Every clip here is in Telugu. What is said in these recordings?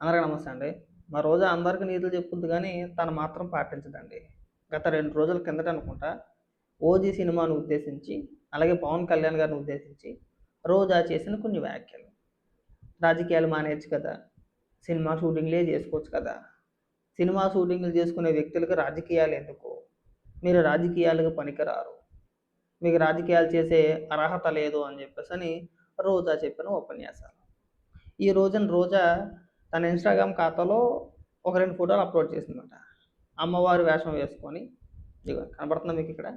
అందరికీ నమస్తే అండి. మా రోజా అందరికీ నీతులు చెప్పుద్ది కానీ తను మాత్రం పాటించదండి. గత రెండు రోజుల కిందట అనుకుంటా ఓజీ సినిమాను ఉద్దేశించి అలాగే పవన్ కళ్యాణ్ గారిని ఉద్దేశించి రోజా చేసిన కొన్ని వ్యాఖ్యలు. రాజకీయాలు మానేయచ్చు కదా సినిమా షూటింగ్లే చేసుకోవచ్చు కదా. సినిమా షూటింగ్లు చేసుకునే వ్యక్తులకు రాజకీయాలు ఎందుకు? మీరు రాజకీయాలకు పనికిరారు. మీకు రాజకీయాలు చేసే అర్హత లేదు అని చెప్పేసి అని రోజా చెప్పిన ఉపన్యాసాలు. ఈ రోజున రోజా తన ఇన్స్టాగ్రామ్ ఖాతాలో ఒక రెండు ఫోటోలు అప్లోడ్ చేసిందన్నమాట అమ్మవారి వేషం వేసుకొని ఇక కనబడుతుంది మీకు ఇక్కడ?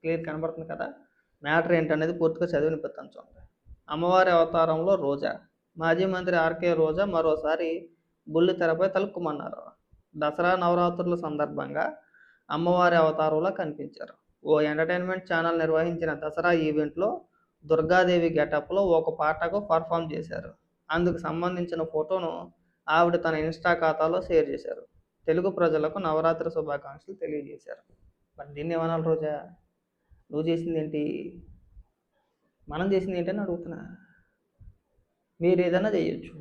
క్లియర్ కనబడుతుంది కదా? మ్యాటర్ ఏంటనేది పూర్తిగా చదివిన పెత్తాను చూడండి. అమ్మవారి అవతారంలో రోజా. మాజీ మంత్రి ఆర్కే రోజా మరోసారి బుల్లి తెరపై తలుక్కుమన్నారు. దసరా నవరాత్రుల సందర్భంగా అమ్మవారి అవతారంలో కనిపించారు. ఓ ఎంటర్టైన్మెంట్ ఛానల్ నిర్వహించిన దసరా ఈవెంట్లో దుర్గాదేవి గెటప్లో ఒక పాటకు పర్ఫామ్ చేశారు. అందుకు సంబంధించిన ఫోటోను ఆవిడ తన ఇన్స్టా ఖాతాలో షేర్ చేశారు. తెలుగు ప్రజలకు నవరాత్రి శుభాకాంక్షలు తెలియజేశారు. మరి దీన్ని ఏమనాలి రోజా? నువ్వు చేసింది ఏంటి? మనం చేసింది ఏంటని అడుగుతున్నా. మీరు ఏదైనా చేయొచ్చు.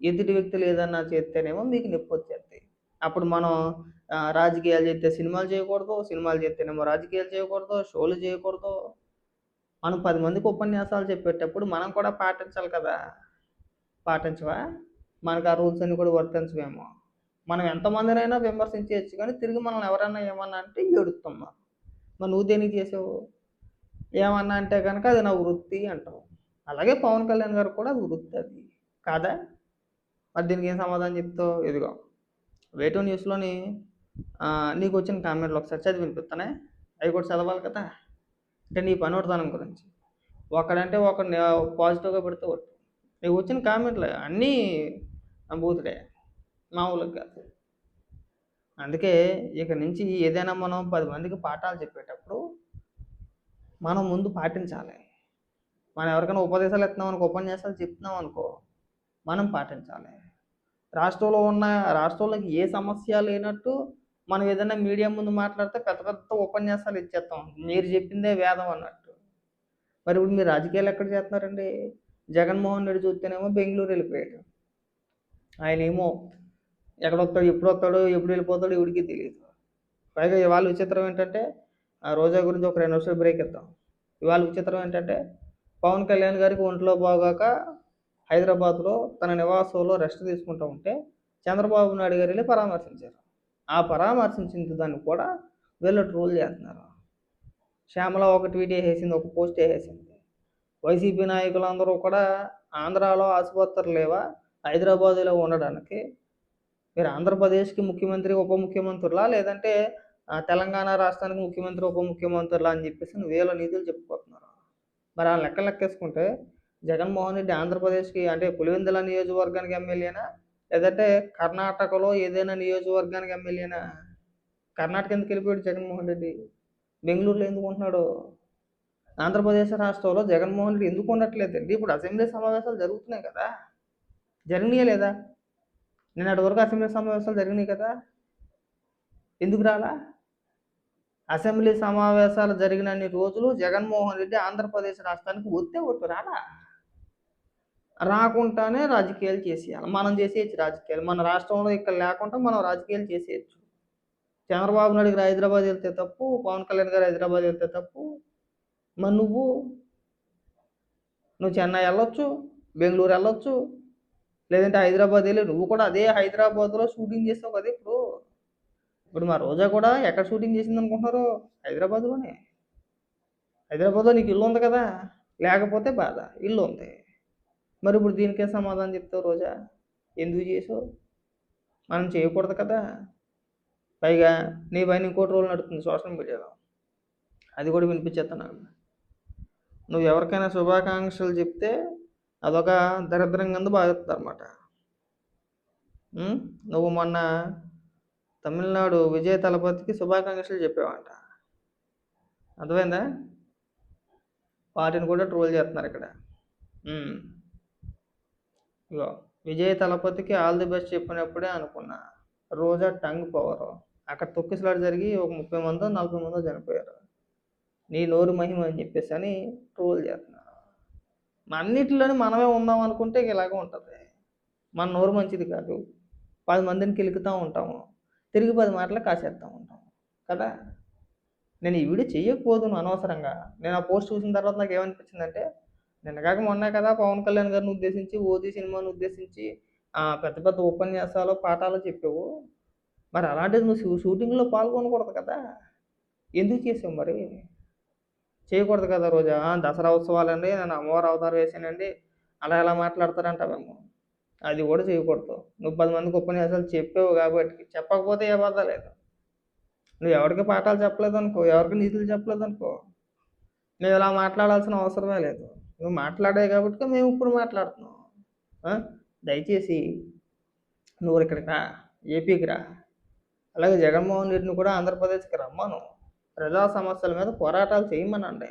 ఎదుటి వ్యక్తులు ఏదన్నా చేస్తేనేమో మీకు నొప్పి వచ్చేస్తాయి అప్పుడు మనం రాజకీయాలు చేస్తే సినిమాలు చేయకూడదు సినిమాలు చేస్తేనేమో రాజకీయాలు చేయకూడదు షోలు చేయకూడదు. మనం పది మందికి ఉపన్యాసాలు చెప్పేటప్పుడు మనం కూడా పాటించాలి కదా. పాటించవా? మనకు ఆ రూల్స్ అన్ని కూడా వర్తించవేమో మనం ఎంతమందినైనా విమర్శించవచ్చు కానీ తిరిగి మనల్ని ఎవరైనా ఏమన్నా అంటే ఏడుస్తాం మరి నువ్వు దేనికి చేసావు? ఏమన్నా అంటే కనుక అది నా వృత్తి అంటావు. అలాగే పవన్ కళ్యాణ్ గారు కూడా అది వృత్తి అది. కాదా? మరి దీనికి ఏం సమాధానం చెప్తావు? ఇదిగో. వేటో న్యూస్లోని నీకు వచ్చిన కామెంట్లు ఒకసారి చదివి వినిపిస్తానే? అవి కూడా చదవాలి కదా? అంటే నీ పనివర్తనం గురించి. ఒకడంటే ఒక పాజిటివ్గా పెడితే ఒకటి నీకు వచ్చిన కామెంట్లు అన్నీ బూతుడే మామూలుగా. కాదు అందుకే ఇక నుంచి ఏదైనా మనం పది మందికి పాఠాలు చెప్పేటప్పుడు మనం ముందు పాటించాలి. మనం ఎవరికైనా ఉపదేశాలు ఇస్తున్నాం అనుకో ఉపన్యాసాలు చెప్తున్నాం అనుకో మనం పాటించాలి. రాష్ట్రంలో ఉన్న రాష్ట్రంలోకి ఏ సమస్య లేనట్టు మనం ఏదైనా మీడియా ముందు మాట్లాడితే పెద్ద పెద్ద ఉపన్యాసాలు ఇచ్చేస్తాం. మీరు చెప్పిందే వేదం అన్నట్టు. మరి ఇప్పుడు మీరు రాజకీయాలు ఎక్కడ చేస్తున్నారండి? జగన్మోహన్ రెడ్డి చూస్తేనేమో బెంగళూరు వెళ్ళిపోయాడు. ఆయన ఏమో ఎక్కడ వస్తాడు ఎప్పుడు వస్తాడు ఎప్పుడు వెళ్ళిపోతాడు ఎవడికి తెలియదు పైగా ఇవాళ విచిత్రం ఏంటంటే ఆ రోజా గురించి ఒక రెండు నిమిషాలు బ్రేక్ ఇద్దాం. ఇవాళ విచిత్రం ఏంటంటే పవన్ కళ్యాణ్ గారికి ఒంట్లో బాగాక హైదరాబాద్లో తన నివాసంలో రెస్ట్ తీసుకుంటూ ఉంటే చంద్రబాబు నాయుడు గారు వెళ్ళి పరామర్శించారు. ఆ పరామర్శించిన దాన్ని కూడా వీళ్ళు ట్రోల్ చేస్తున్నారు. శ్యామల ఒక ట్వీట్ వేసేసింది ఒక పోస్ట్ వేసేసింది వైసీపీ నాయకులందరూ కూడా ఆంధ్రాలో ఆసుపత్రులు లేవా హైదరాబాదులో ఉండడానికి మీరు ఆంధ్రప్రదేశ్కి ముఖ్యమంత్రి ఉప ముఖ్యమంత్రులా? లేదంటే తెలంగాణ రాష్ట్రానికి ముఖ్యమంత్రి ఉప ముఖ్యమంత్రులా అని చెప్పేసి వేల నిధులు చెప్పుకుంటున్నారు మరి ఆ లెక్క లెక్కేసుకుంటే జగన్మోహన్ రెడ్డి ఆంధ్రప్రదేశ్కి అంటే పులివెందుల నియోజకవర్గానికి ఎమ్మెల్యేనా? లేదంటే కర్ణాటకలో ఏదైనా నియోజకవర్గానికి ఎమ్మెల్యేనా? కర్ణాటక ఎందుకు వెళ్ళిపోయాడు జగన్మోహన్ రెడ్డి? బెంగళూరులో ఎందుకు ఉంటున్నాడు? ఆంధ్రప్రదేశ్ రాష్ట్రంలో జగన్మోహన్ రెడ్డి ఎందుకు ఉండట్లేదండి? ఇప్పుడు అసెంబ్లీ సమావేశాలు జరుగుతున్నాయి కదా. జరిగినాయా లేదా? నిన్నటి వరకు అసెంబ్లీ సమావేశాలు జరిగినాయి కదా. ఎందుకు రాలా? అసెంబ్లీ సమావేశాలు జరిగినన్ని రోజులు జగన్మోహన్ రెడ్డి ఆంధ్రప్రదేశ్ రాష్ట్రానికి వద్దే ఒట్టు రాలా? రాకుండానే రాజకీయాలు చేసేయాలి. మనం చేసేయచ్చు రాజకీయాలు. మన రాష్ట్రంలో ఇక్కడ లేకుండా మనం రాజకీయాలు చేసేయచ్చు. చంద్రబాబు నాయుడు గారు హైదరాబాద్ వెళ్తే తప్పు పవన్ కళ్యాణ్ గారు హైదరాబాద్ వెళ్తే తప్పు. మరి నువ్వు? నువ్వు చెన్నై వెళ్ళొచ్చు బెంగళూరు వెళ్ళొచ్చు లేదంటే హైదరాబాద్ వెళ్ళి నువ్వు కూడా అదే హైదరాబాద్లో షూటింగ్ చేస్తావు కదా ఇప్పుడు. ఇప్పుడు మా రోజా కూడా ఎక్కడ షూటింగ్ చేసింది అనుకుంటున్నారు హైదరాబాద్లోనే. హైదరాబాద్లో నీకు ఇల్లు ఉంది కదా. లేకపోతే బాధ. ఇల్లు ఉంది. మరి ఇప్పుడు దీనికే సమాధానం చెప్తావు రోజా? ఎందుకు చేసావు? మనం చేయకూడదు కదా. పైగా నీ పైన ఇంకోటి రోజులు నడుస్తుంది సోషల్ మీడియాలో. అది కూడా వినిపించేస్తాను. నాకు నువ్వు ఎవరికైనా శుభాకాంక్షలు చెప్తే అదొక దరిద్రం కింద భావిస్తారు అనమాట నువ్వు మొన్న తమిళనాడు విజయ తలపతికి శుభాకాంక్షలు చెప్పావంట. అర్థమైందా? వాటిని కూడా ట్రోల్ చేస్తున్నారు ఇక్కడ. ఇగో విజయ్ తలపతికి ఆల్ ది బెస్ట్ చెప్పినప్పుడే అనుకున్నా. Roja tongue power. అక్కడ తొక్కిసలాడు జరిగి ఒక ముప్పై మందో నలభై మందో చనిపోయారు. నీ నోరు మహిమ అని చెప్పేసి అని ట్రోల్ చేస్తారు అన్నిటిలోని మనమే ఉందాం అనుకుంటే ఇలాగే ఉంటుంది. మన నోరు మంచిది కాదు. పది మందిని కిలుకుతూ ఉంటాము. తిరిగి పది మాటలు కాసేస్తూ ఉంటాము. కదా? నేను ఈ వీడియో చెయ్యకపోదును అనవసరంగా. నేను ఆ పోస్ట్ చూసిన తర్వాత నాకు ఏమనిపించిందంటే నిన్నగాక మొన్న కదా పవన్ కళ్యాణ్ గారిని ఉద్దేశించి ఓజీ సినిమాను ఉద్దేశించి పెద్ద పెద్ద ఉపన్యాసాలు పాఠాలు చెప్పావు. మరి అలాంటిది నువ్వు షూటింగ్లో పాల్గొనకూడదు కదా? ఎందుకు చేసావు మరి? చేయకూడదు కదా రోజా? దసరా ఉత్సవాలండి నేను అమ్మవారు అవతారం వేసానండి. అలా ఎలా మాట్లాడతారంటావేమో అది కూడా చేయకూడదు. నువ్వు పది మందికి ఉపన్యాసాలు చెప్పావు కాబట్టి చెప్పకపోతే ఏ బాధ లేదు. నువ్వు ఎవరికి పాఠాలు చెప్పలేదు అనుకో ఎవరికి నీతులు చెప్పలేదు అనుకో మేము ఇలా మాట్లాడాల్సిన అవసరమే లేదు. నువ్వు మాట్లాడే కాబట్టి మేము ఇప్పుడు మాట్లాడుతున్నాం. దయచేసి నువ్వు ఇక్కడికి రా ఏపీకి రా. అలాగే జగన్మోహన్ రెడ్డిని కూడా ఆంధ్రప్రదేశ్కి రమ్మను. ప్రజా సమస్యల మీద పోరాటాలు చేయమనండి.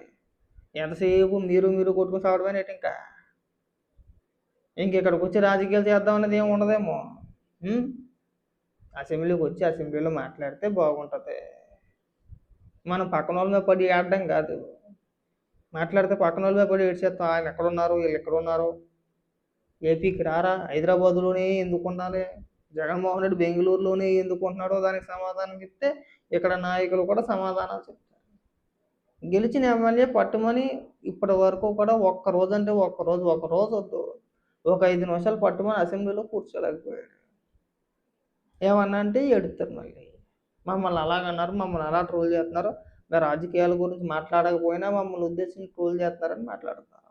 ఎంతసేపు మీరు మీరు కొట్టుకుని సావడమే ఇంకా? ఇంక ఇక్కడికి వచ్చి రాజకీయాలు చేద్దాం అనేది ఏమి ఉండదేమో. అసెంబ్లీకి వచ్చి అసెంబ్లీలో మాట్లాడితే బాగుంటుంది. మనం పక్కన వాళ్ళ మీద పడి ఆడడం కాదు. మాట్లాడితే పక్కన వాళ్ళ మీద పడి ఏడ్చేస్తాం. ఆయన ఎక్కడున్నారు? వీళ్ళు ఎక్కడున్నారు? ఏపీకి రారా? హైదరాబాద్లోనే ఎందుకు ఉండాలి? జగన్మోహన్ రెడ్డి బెంగళూరులోనే ఎందుకు ఉంటున్నాడో దానికి సమాధానం ఇస్తే ఇక్కడ నాయకులు కూడా సమాధానాలు చెప్తారు. గెలిచిన ఎమ్మెల్యే పట్టుమని ఇప్పటి వరకు కూడా ఒక్క రోజు అంటే ఒక్క రోజు ఒక రోజు వద్దు. ఒక ఐదు నిమిషాలు పట్టుమని అసెంబ్లీలో కూర్చోలేకపోయాడు. ఏమన్నా అంటే ఎడుతారు మళ్ళీ. మమ్మల్ని అలాగన్నారు మమ్మల్ని అలా ట్రోల్ చేస్తున్నారు. మీరు రాజకీయాల గురించి మాట్లాడకపోయినా మమ్మల్ని ఉద్దేశించి ట్రోల్ చేస్తున్నారని మాట్లాడతారు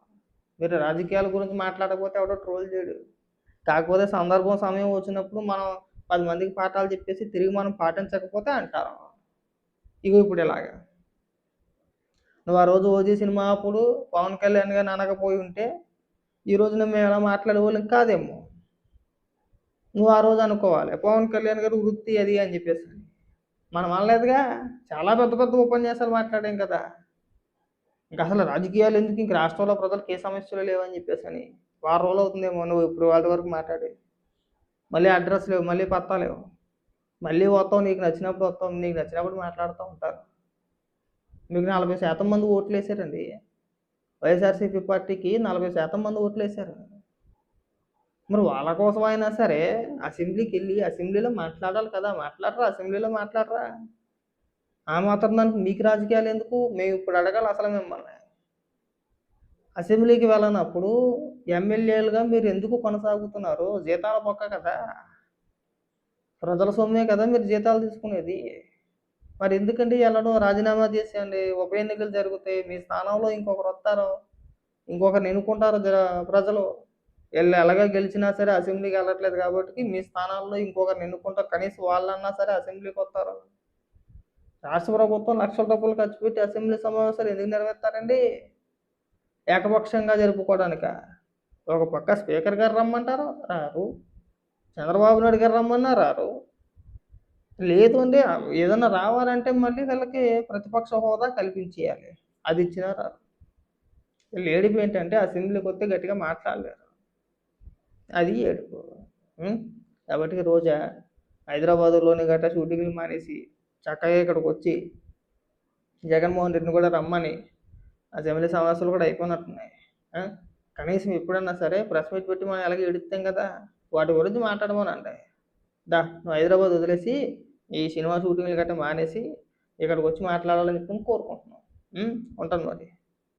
మీరు రాజకీయాల గురించి మాట్లాడకపోతే ఎవడో ట్రోల్ చేయడు. కాకపోతే సందర్భం సమయం వచ్చినప్పుడు మనం పది మందికి పాఠాలు చెప్పేసి తిరిగి మనం పాటించకపోతే అంటారు? ఇగో ఇప్పుడు ఇలాగా. నువ్వు ఆ రోజు ఓజీ సినిమా అప్పుడు పవన్ కళ్యాణ్ గారిని అనకపోయి ఉంటే ఈ రోజున మేము ఎలా మాట్లాడే వాళ్ళం కాదేమో. నువ్వు ఆ రోజు అనుకోవాలి పవన్ కళ్యాణ్ గారు వృత్తి అది అని చెప్పేసి. మనం అనలేదుగా చాలా పెద్ద పెద్ద ఉపన్యాసాలు మాట్లాడాం కదా. ఇంకా అసలు రాజకీయాలు ఎందుకు? ఇంక రాష్ట్రంలో ప్రజలకు ఏ సమస్యలు లేవని చెప్పేసి అని. వారం రోజులు అవుతుందేమో నువ్వు ఇప్పుడు వాళ్ళ వరకు మాట్లాడి. మళ్ళీ అడ్రస్ లేవు మళ్ళీ పత్తా లేవు. మళ్ళీ పోతాం నీకు నచ్చినప్పుడు వస్తాం నీకు నచ్చినప్పుడు మాట్లాడుతూ ఉంటారు. మీకు నలభై శాతం మంది ఓట్లు వేసారండి. వైఎస్ఆర్సీపీ పార్టీకి నలభై శాతం మంది ఓట్లు వేశారు మరి వాళ్ళ కోసం అయినా సరే అసెంబ్లీకి వెళ్ళి అసెంబ్లీలో మాట్లాడాలి కదా మాట్లాడరా అసెంబ్లీలో మాట్లాడరా? ఆ మాత్రం దానికి మీకు రాజకీయాలు ఎందుకు? మేము ఇప్పుడు అడగాలి అసలు మిమ్మల్ని. అసెంబ్లీకి వెళ్ళనప్పుడు ఎమ్మెల్యేలుగా మీరు ఎందుకు కొనసాగుతున్నారు? జీతాల పక్క కదా. ప్రజల సొమ్మే కదా మీరు జీతాలు తీసుకునేది? మరి ఎందుకండి వెళ్ళడం రాజీనామా చేసేయండి. ఉప ఎన్నికలు జరుగుతాయి. మీ స్థానంలో ఇంకొకరు వస్తారు. ఇంకొకరిని ఎన్నుకుంటారో ప్రజలు. వీళ్ళు ఎలాగ గెలిచినా సరే అసెంబ్లీకి వెళ్ళట్లేదు కాబట్టి మీ స్థానాల్లో ఇంకొకరిని ఎన్నుకుంటారు కనీసం వాళ్ళన్నా సరే అసెంబ్లీకి వస్తారు. రాష్ట్ర ప్రభుత్వం లక్షల రూపాయలు ఖర్చు పెట్టి అసెంబ్లీ సమావేశాలు ఎందుకు నెరవేర్తారండి ఏకపక్షంగా జరుపుకోవడానిక? ఒక పక్క స్పీకర్ గారు రమ్మంటారు? రారు. చంద్రబాబు నాయుడు గారు రమ్మన్నా రారు లేదు అంటే ఏదన్నా రావాలంటే మళ్ళీ వీళ్ళకి ప్రతిపక్ష హోదా కల్పించేయాలి. అది ఇచ్చినా రారు వీళ్ళు ఏడుపు ఏంటంటే అసెంబ్లీకి వస్తే గట్టిగా మాట్లాడలేరు. అది ఏడుపు. కాబట్టి రోజా హైదరాబాదులోని గట్రా షూటింగ్లు మానేసి చక్కగా ఇక్కడికి వచ్చి జగన్మోహన్ రెడ్డిని కూడా రమ్మని అసెంబ్లీ సమావేశాలు కూడా అయిపోయినట్టున్నాయి. కనీసం ఎప్పుడన్నా సరే ప్రెస్ మీట్ పెట్టి మనం ఎలాగ ఎడుతాం కదా? వాటి గురించి మాట్లాడమనండి. దా నువ్వు హైదరాబాద్ వదిలేసి ఈ సినిమా షూటింగ్లు గట్రా మానేసి ఇక్కడికి వచ్చి మాట్లాడాలని చెప్పి కోరుకుంటున్నాం ఉంటాను మరి.